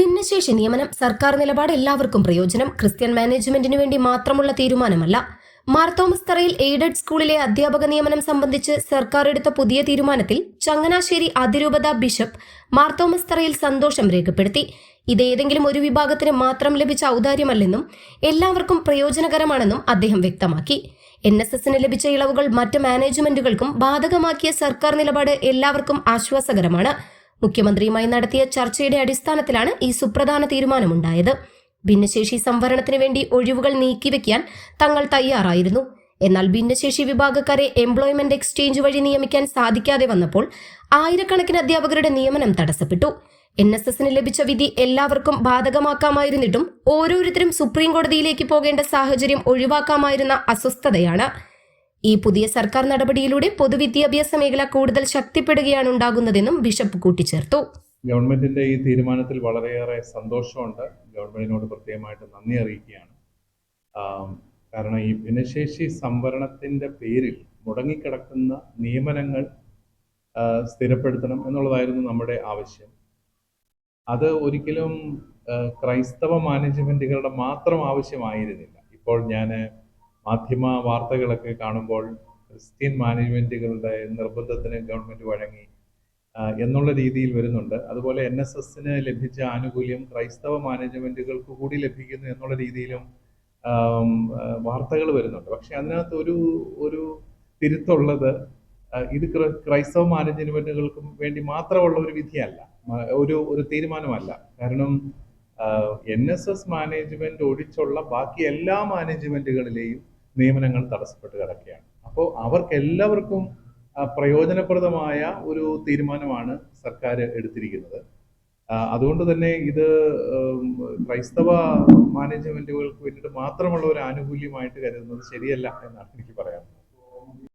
ഭിന്നശേഷി നിയമനം സർക്കാർ നിലപാട് എല്ലാവർക്കും പ്രയോജനം ക്രിസ്ത്യൻ മാനേജ്മെന്റിനു വേണ്ടി മാത്രമുള്ള തീരുമാനമല്ല. മാർത്തോമസ് തോമസ് തറയിൽ എയ്ഡഡ് സ്കൂളിലെ അധ്യാപക നിയമനം സംബന്ധിച്ച് സർക്കാർ എടുത്ത പുതിയ തീരുമാനത്തിൽ ചങ്ങനാശ്ശേരി അതിരൂപത ബിഷപ്പ് മാർത്തോമസ് തോമസ് തറയിൽ സന്തോഷം രേഖപ്പെടുത്തി. ഇത് ഏതെങ്കിലും ഒരു വിഭാഗത്തിന് മാത്രം ലഭിച്ച ഔദാര്യമല്ലെന്നും എല്ലാവർക്കും പ്രയോജനകരമാണെന്നും അദ്ദേഹം വ്യക്തമാക്കി. എൻ എസ് എസിന് ലഭിച്ച ഇളവുകൾ മറ്റ് മാനേജ്മെന്റുകൾക്കും ബാധകമാക്കിയ സർക്കാർ നിലപാട് എല്ലാവർക്കും ആശ്വാസകരമാണ്. മുഖ്യമന്ത്രിയുമായി നടത്തിയ ചർച്ചയുടെ അടിസ്ഥാനത്തിലാണ് ഈ സുപ്രധാന തീരുമാനമുണ്ടായത്. ഭിന്നശേഷി സംവരണത്തിന് വേണ്ടി ഒഴിവുകൾ നീക്കിവെക്കാൻ തങ്ങൾ തയ്യാറായിരുന്നു. എന്നാൽ ഭിന്നശേഷി വിഭാഗക്കാരെ എംപ്ലോയ്മെന്റ് എക്സ്ചേഞ്ച് വഴി നിയമിക്കാൻ സാധിക്കാതെ വന്നപ്പോൾ ആയിരക്കണക്കിന് അധ്യാപകരുടെ നിയമനം തടസ്സപ്പെട്ടു. എൻ എസ് എസിന് ലഭിച്ച വിധി എല്ലാവർക്കും ബാധകമാക്കാമായിരുന്നിട്ടും ഓരോരുത്തരും സുപ്രീം കോടതിയിലേക്ക് പോകേണ്ട സാഹചര്യം ഒഴിവാക്കാമായിരുന്ന അസ്വസ്ഥതയാണ്. ഈ പുതിയ സർക്കാർ നടപടിയിലൂടെ പൊതുവിദ്യാഭ്യാസ മേഖല കൂടുതൽ ശക്തിപ്പെടുകയാണ് ഉണ്ടാകുന്നതെന്നും ബിഷപ്പ് കൂട്ടിച്ചേർത്തു. ഗവൺമെന്റിന്റെ ഈ തീരുമാനത്തിൽ വളരെയേറെ സന്തോഷമുണ്ട്. ഗവൺമെന്റിനോട് പ്രത്യേകമായിട്ട് നന്ദി അറിയിക്കുകയാണ്. കാരണം ഈ ഭിന്നശേഷി സംവരണത്തിന്റെ പേരിൽ മുടങ്ങിക്കിടക്കുന്ന നിയമനങ്ങൾ സ്ഥിരപ്പെടുത്തണം എന്നുള്ളതായിരുന്നു നമ്മുടെ ആവശ്യം. അത് ഒരിക്കലും ക്രൈസ്തവ മാനേജ്മെന്റുകളുടെ മാത്രം ആവശ്യമായിരുന്നില്ല. ഇപ്പോൾ ഞാൻ മാധ്യമ വാർത്തകളൊക്കെ കാണുമ്പോൾ ക്രിസ്ത്യൻ മാനേജ്മെന്റുകളുടെ നിർബന്ധത്തിന് ഗവൺമെന്റ് വഴങ്ങി എന്നുള്ള രീതിയിൽ വരുന്നുണ്ട്. അതുപോലെ എൻ എസ് എസിന് ലഭിച്ച ആനുകൂല്യം ക്രൈസ്തവ മാനേജ്മെന്റുകൾക്ക് കൂടി ലഭിക്കുന്നു എന്നുള്ള രീതിയിലും വാർത്തകൾ വരുന്നുണ്ട്. പക്ഷെ അതിനകത്ത് ഒരു ഒരു തിരുത്തുള്ളത് ഇത് ക്രൈസ്തവ മാനേജ്മെന്റുകൾക്കും വേണ്ടി മാത്രമുള്ള ഒരു വിധിയല്ല. ഒരു ഒരു തീരുമാനമല്ല. കാരണം എൻ എസ് എസ് മാനേജ്മെന്റ് ഒഴിച്ചുള്ള ബാക്കി എല്ലാ മാനേജ്മെന്റുകളിലെയും നിയമനങ്ങൾ തടസ്സപ്പെട്ട് കിടക്കുകയാണ് അപ്പോൾ അവർക്ക് എല്ലാവർക്കും പ്രയോജനപ്രദമായ ഒരു തീരുമാനമാണ് സർക്കാർ എടുത്തിരിക്കുന്നത്. അതുകൊണ്ട് തന്നെ ഇത് ക്രൈസ്തവ മാനേജ്മെന്റുകൾക്ക് വേണ്ടിയിട്ട് മാത്രമുള്ള ഒരു ആനുകൂല്യമായിട്ട് കരുതുന്നത് ശരിയല്ല എന്നാണ് എനിക്ക് പറയാൻ